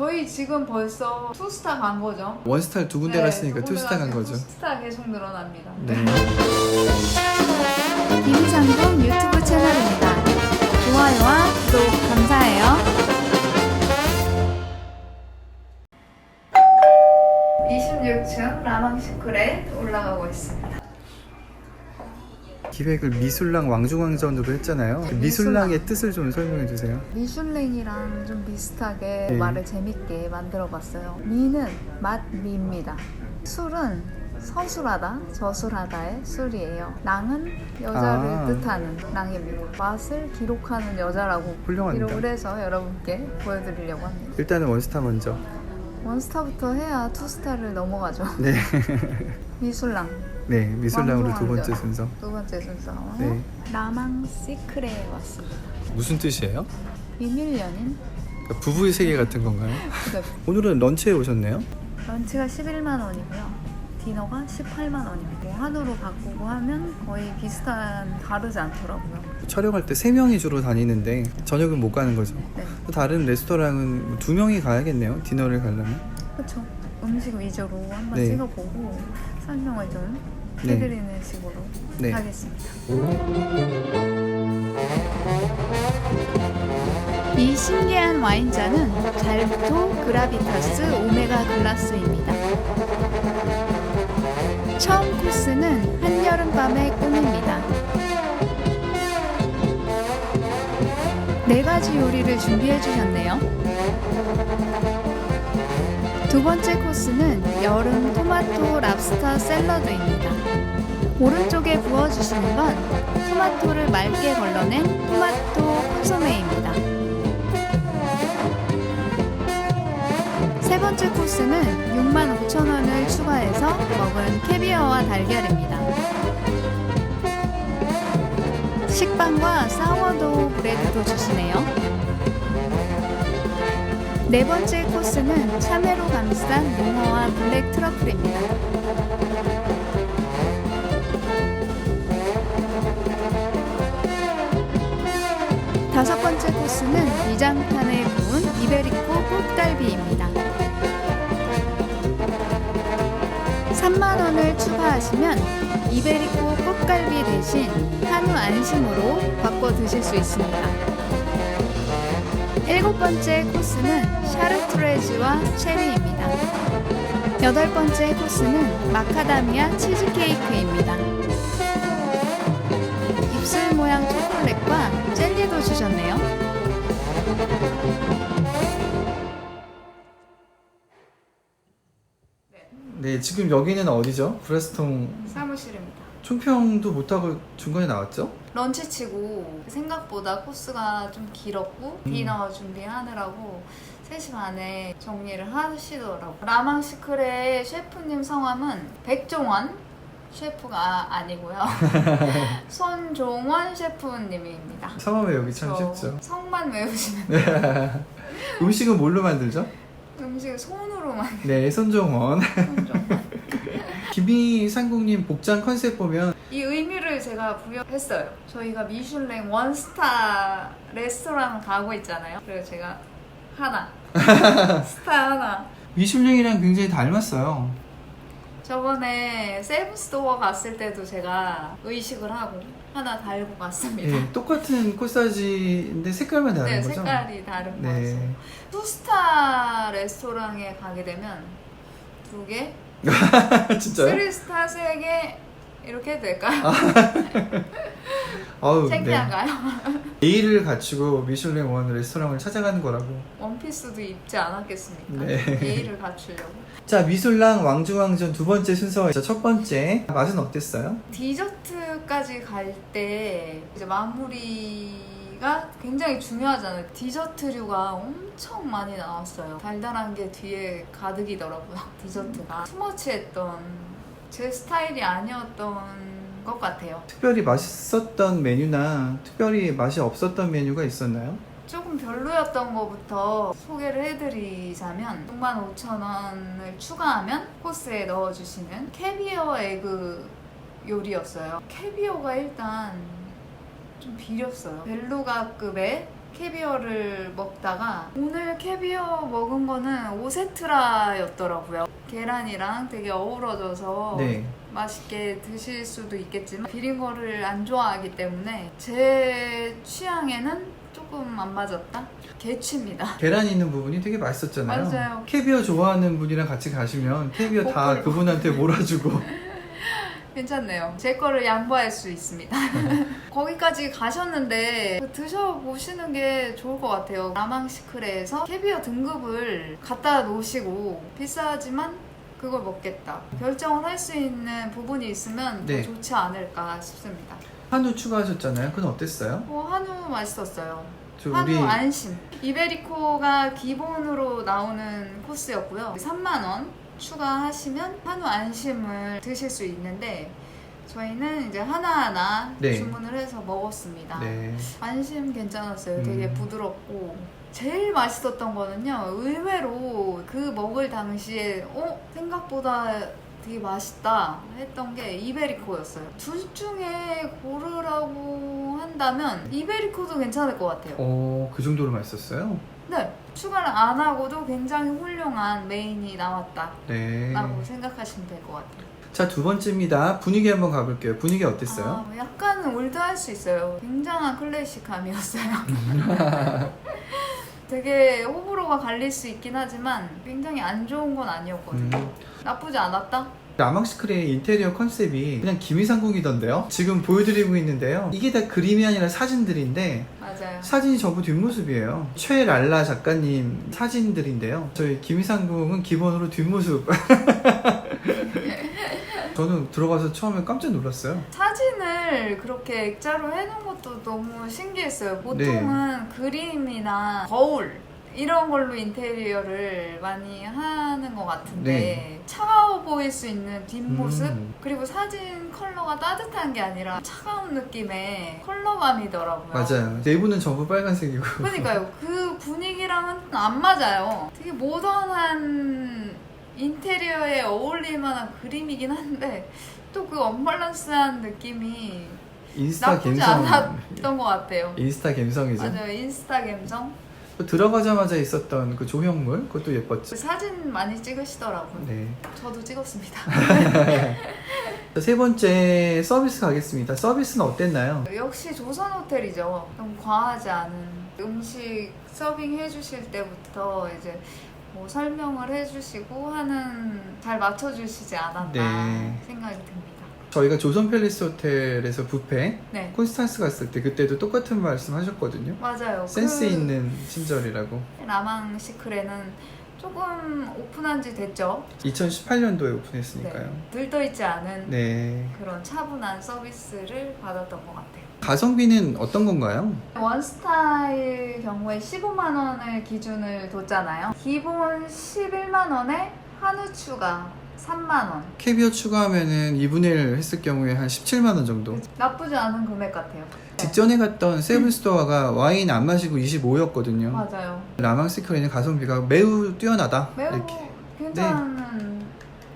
저희 지금 벌써 투스타 간 거죠. 원스타를 두 군데 네, 갔으니까 두 군데 투스타 간 거죠. 투스타 계속 늘어납니다. 네. 김상동 유튜브 채널입니다. 좋아요와 구독 감사해요. 26층 라망시쿨에 올라가고 있습니다. 기획을 미술랑 왕중왕전으로 했잖아요. 그 미술랑의 뜻을 좀 설명해 주세요. 미슐랭이랑 좀 비슷하게 네. 말을 재밌게 만들어봤어요. 미는 맛 미입니다. 술은 서술하다, 저술하다의 술이에요. 랑은 여자를 아. 뜻하는 랑입니다. 맛을 기록하는 여자라고 훌륭합니다. 기록을 해서 여러분께 보여드리려고 합니다. 일단은 원스타 먼저. 원스타부터 해야 투스타를 넘어가죠. 네. 미술랑 네, 미술랑으로 두 번째. 순서. 두 번째 순서 네. 라망 시크레에 왔습니다. 무슨 뜻이에요? 비밀 연인 그러니까 부부의 세계 같은 건가요? 네. 오늘은 런치에 오셨네요. 런치가 11만 원이고요. 디너가 18만 원입니다. 한우로 바꾸고 하면 거의 비슷한 다르지 않더라고요. 촬영할 때세 명이 주로 다니는데 저녁은 못 가는 거죠. 네, 또 다른 레스토랑은 두 명이 가야겠네요. 디너를 가려면. 그렇죠. 음식 위주로 한번 네. 찍어보고 설명을 좀 네. 해드리는 식으로 네. 하겠습니다. 이 신기한 와인잔은 잘부토 그라비타스 오메가 글라스입니다. 처음 코스는 한여름밤의 꿈입니다. 네 가지 요리를 준비해 주셨네요. 두 번째 코스는 여름 토마토 랍스터 샐러드입니다. 오른쪽에 부어주시는 건 토마토를 맑게 걸러낸 토마토 콘소메입니다. 세 번째 코스는 65,000원을 추가해서 먹은 캐비어와 달걀입니다. 식빵과 사워도우 브레드도 주시네요. 네 번째 코스는 참외로 감싼 농어와 블랙 트러플입니다. 다섯 번째 코스는 위장탄에 구운 이베리코 꽃갈비입니다. 3만 원을 추가하시면 이베리코 꽃갈비 대신 한우 안심으로 바꿔 드실 수 있습니다. 일곱 번째 코스는 샤르트레즈와 체리입니다. 여덟 번째 코스는 마카다미아 치즈케이크입니다. 입술 모양 초콜릿과 젤리도 주셨네요. 네, 지금 여기는 어디죠? 브레스통 사무실입니다. 총평도 못하고 중간에 나왔죠? 런치 치고 생각보다 코스가 좀 길었고 음. 디너 준비하느라고 3시 반에 정리를 하시더라고요. 라망 시크레의 셰프님 성함은 백종원 셰프가 아니고요. 손종원 셰프님입니다. 성함 외우기 참 저 쉽죠. 성만 외우시면 음식은 뭘로 만들죠? 음식을 손으로만 네, 손정원. 손종원. 김희 상국님 복장 컨셉 보면 이 의미를 제가 부여했어요. 저희가 미슐랭 원스타 레스토랑 가고 있잖아요. 그래서 제가 하나 스타 하나. 미슐랭이랑 굉장히 닮았어요. 저번에 세븐스토어 갔을 때도 제가 의식을 하고 하나 달고 갔습니다. 네, 똑같은 코사지인데 색깔만 다른 네, 거죠? 색깔이 다른 거죠. 네. 투스타 레스토랑에 가게 되면 두 개, 진짜요? 쓰리스타 세개 이렇게 해도 될까요? 아우, 창피한가요? 네. 예의를 갖추고 미슐랭 원 레스토랑을 찾아가는 거라고. 원피스도 입지 않았겠습니까? 네. 예의를 갖추려고. 자, 미술랑 왕중왕전 두 번째 순서. 자, 첫 번째. 맛은 어땠어요? 디저트까지 갈 때 이제 마무리 가 굉장히 중요하잖아요. 디저트류가 엄청 많이 나왔어요. 달달한 게 뒤에 가득이더라고요. 디저트가 투머치했던 제 스타일이 아니었던 것 같아요. 특별히 맛있었던 메뉴나 특별히 맛이 없었던 메뉴가 있었나요? 조금 별로였던 거부터 소개를 해드리자면 65,000원을 추가하면 코스에 넣어주시는 캐비어 에그 요리였어요. 캐비어가 일단 좀 비렸어요. 벨루가 급의 캐비어를 먹다가 오늘 캐비어 먹은 거는 오세트라였더라고요. 계란이랑 되게 어우러져서 네. 맛있게 드실 수도 있겠지만 비린 거를 안 좋아하기 때문에 제 취향에는 조금 안 맞았다. 개취입니다. 계란 있는 부분이 되게 맛있었잖아요. 맞아요. 캐비어 좋아하는 분이랑 같이 가시면 캐비어 다. 그분한테 몰아주고 괜찮네요. 제 거를 양보할 수 있습니다. 거기까지 가셨는데 그 드셔보시는 게 좋을 것 같아요. 라망시크레에서 캐비어 등급을 갖다 놓으시고 비싸지만 그걸 먹겠다. 결정을 할 수 있는 부분이 있으면 네. 더 좋지 않을까 싶습니다. 한우 추가하셨잖아요. 그건 어땠어요? 어, 한우 맛있었어요. 저 한우 우리 안심. 이베리코가 기본으로 나오는 코스였고요. 3만 원 추가하시면 한우 안심을 드실 수 있는데 저희는 이제 하나하나 네. 주문을 해서 먹었습니다. 네. 안심 괜찮았어요. 되게 음. 부드럽고. 제일 맛있었던 거는요. 의외로 그 먹을 당시에 어? 생각보다 되게 맛있다 했던 게 이베리코였어요. 둘 중에 고르라고 한다면 이베리코도 괜찮을 것 같아요. 어, 그 정도로 맛있었어요? 네. 추가를 안 하고도 굉장히 훌륭한 메인이 나왔다. 네. 라고 생각하시면 될 것 같아요. 자, 두 번째입니다. 분위기 한번 가볼게요. 분위기 어땠어요? 아, 약간 올드할 수 있어요. 굉장한 클래식함이었어요. 되게 호불호가 갈릴 수 있긴 하지만 굉장히 안 좋은 건 아니었거든요. 음. 나쁘지 않았다? 라망시크레의 인테리어 컨셉이 그냥 기미상궁이던데요? 지금 보여드리고 있는데요. 이게 다 그림이 아니라 사진들인데 맞아요. 사진이 전부 뒷모습이에요. 최랄라 작가님 사진들인데요. 저희 김희상궁은 기본으로 뒷모습. 저는 들어가서 처음에 깜짝 놀랐어요. 사진을 그렇게 액자로 해놓은 것도 너무 신기했어요. 보통은 네. 그림이나 거울 이런 걸로 인테리어를 많이 하는 것 같은데 네. 차가워 보일 수 있는 뒷모습 음. 그리고 사진 컬러가 따뜻한 게 아니라 차가운 느낌의 컬러감이더라고요. 맞아요. 내부는 전부 빨간색이고. 그러니까요. 그 분위기랑은 안 맞아요. 되게 모던한 인테리어에 어울릴 만한 그림이긴 한데 또 그 언밸런스한 느낌이 인스타 나쁘지 감성. 않았던 것 같아요. 인스타 감성이죠. 맞아요. 인스타 감성. 또 들어가자마자 있었던 그 조형물 그것도 예뻤죠. 그 사진 많이 찍으시더라고요. 네. 저도 찍었습니다. 자, 세 번째 서비스 가겠습니다. 서비스는 어땠나요? 역시 조선 호텔이죠. 너무 과하지 않은 음식 서빙 해주실 때부터 이제 뭐 설명을 해주시고 하는 잘 맞춰주시지 않았나 네. 생각이 듭니다. 저희가 조선 팰리스 호텔에서 뷔페 네, 콘스탄스 갔을 때 그때도 똑같은 말씀 하셨거든요. 맞아요. 센스 그 있는 친절이라고. 라망 시크레는 조금 오픈한 지 됐죠. 2018년도에 오픈했으니까요. 들떠 있지 않은 네. 그런 차분한 서비스를 받았던 것 같아요. 가성비는 어떤 건가요? 원스타일 경우에 15만 원을 기준을 뒀잖아요. 기본 11만 원에 한우 추가 3만 원. 캐비어 추가하면은 2분의 1 했을 경우에 한 17만 원 정도. 나쁘지 않은 금액 같아요. 직전에 갔던 세븐스토어가 와인 안 마시고 25였거든요. 맞아요. 라망시크레는 가성비가 매우 뛰어나다. 매우 이렇게. 괜찮은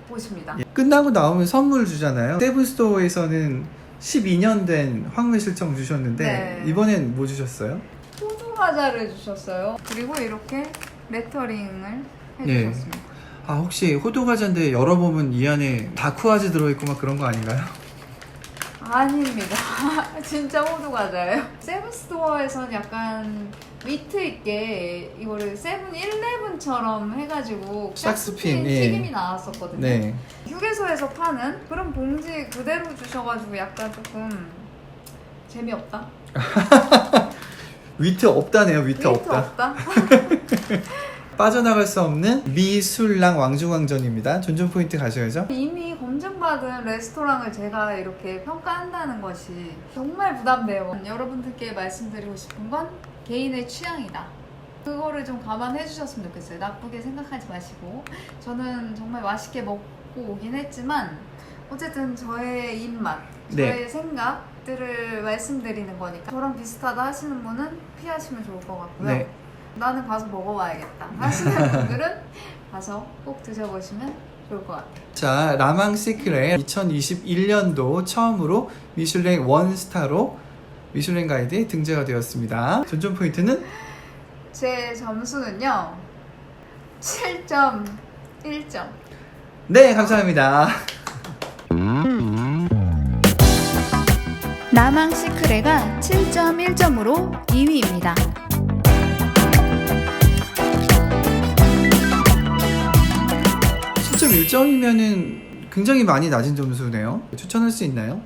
곳입니다. 예, 끝나고 나오면 선물 주잖아요. 세븐스토어에서는 12년 된 황매 실청 주셨는데 네. 이번엔 뭐 주셨어요? 호두 과자를 주셨어요. 그리고 이렇게 레터링을 네. 해주셨습니다. 아 혹시 호두 과자인데 열어보면 이 안에 다크화즈 들어있고 막 그런 거 아닌가요? 아닙니다. 진짜 호두 과자예요. 세븐스토어에서는 약간 위트 있게 이거를 세븐 일레븐처럼 해가지고 샥스핀, 샥스핀 예. 튀김이 나왔었거든요. 네. 휴게소에서 파는 그런 봉지 그대로 주셔가지고 약간 조금 재미없다. 위트 없다네요. 위트, 위트 없다. 없다. 빠져나갈 수 없는 미술랑 왕중왕전입니다. 존존 포인트 가셔야죠. 이미 검증받은 레스토랑을 제가 이렇게 평가한다는 것이 정말 부담돼요. 여러분들께 말씀드리고 싶은 건 개인의 취향이다. 그거를 좀 감안해 주셨으면 좋겠어요. 나쁘게 생각하지 마시고. 저는 정말 맛있게 먹고 오긴 했지만, 어쨌든 저의 입맛, 네. 저의 생각들을 말씀드리는 거니까. 저랑 비슷하다 하시는 분은 피하시면 좋을 것 같고요. 네. 나는 가서 먹어봐야겠다 하시는 분들은 가서 꼭 드셔보시면 좋을 것 같아요. 자, 라망 시크레 2021년도 처음으로 미슐랭 원스타로 미슐랭 가이드에 등재가 되었습니다. 존존 포인트는 제 점수는요 7.1점. 네, 감사합니다. 남항 시크레가 7.1점으로 2위입니다. 실점 1점이면은 굉장히 많이 낮은 점수네요. 추천할 수 있나요?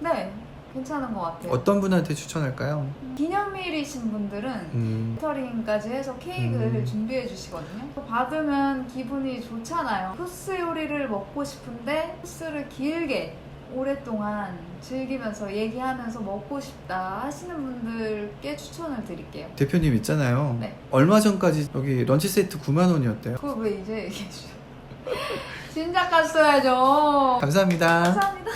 네, 괜찮은 것 같아요. 어떤 분한테 추천할까요? 기념일이신 분들은 음, 케이터링까지 해서 케이크를 음. 준비해 주시거든요. 받으면 기분이 좋잖아요. 코스 요리를 먹고 싶은데 코스를 길게 오랫동안 즐기면서 얘기하면서 먹고 싶다 하시는 분들께 추천을 드릴게요. 대표님 있잖아요. 네. 얼마 전까지 여기 런치 세트 9만 원이었대요. 그걸 왜 이제 얘기해 주셔? 진작 갔어야죠. 감사합니다. 감사합니다.